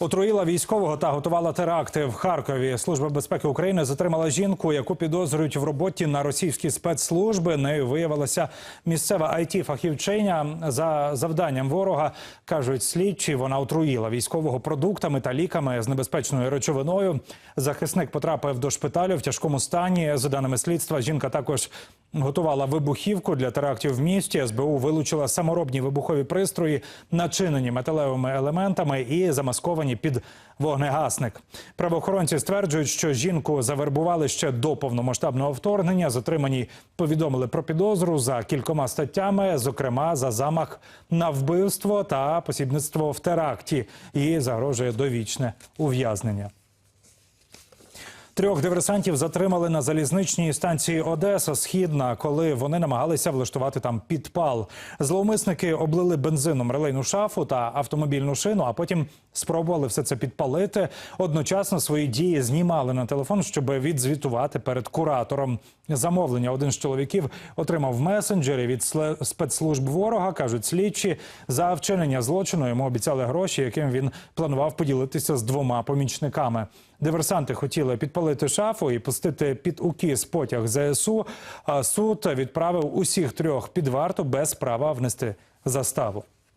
Отруїла військового та готувала теракти в Харкові. Служба безпеки України затримала жінку, яку підозрюють в роботі на російські спецслужби. Нею виявилася місцева it фахівчиня за завданням ворога. кажуть слідчі. Вона отруїла військового продуктами та ліками з небезпечною речовиною. Захисник потрапив до шпиталю в тяжкому стані. За даними слідства, жінка також готувала вибухівку для терактів в місті. СБУ вилучила саморобні вибухові пристрої, начинені металевими елементами і замасковані під вогнегасник. Правоохоронці стверджують, що жінку завербували ще до повномасштабного вторгнення. Затримані повідомили про підозру за кількома статтями, зокрема за замах на вбивство та посібництво в теракті. Їй загрожує довічне ув'язнення. Трьох диверсантів затримали на залізничній станції Одеса Східна, коли вони намагалися влаштувати там підпал. Зловмисники облили бензином релейну шафу та автомобільну шину, а потім спробували все це підпалити. Одночасно свої дії знімали на телефон, щоб відзвітувати перед куратором. Замовлення один з чоловіків отримав месенджері від спецслужб ворога. кажуть слідчі за вчинення злочину. Йому обіцяли гроші, яким він планував поділитися з двома помічниками. Диверсанти хотіли підпалити шафу і пустити під укіс потяг ЗСУ. А суд відправив усіх трьох під варту без права внести заставу.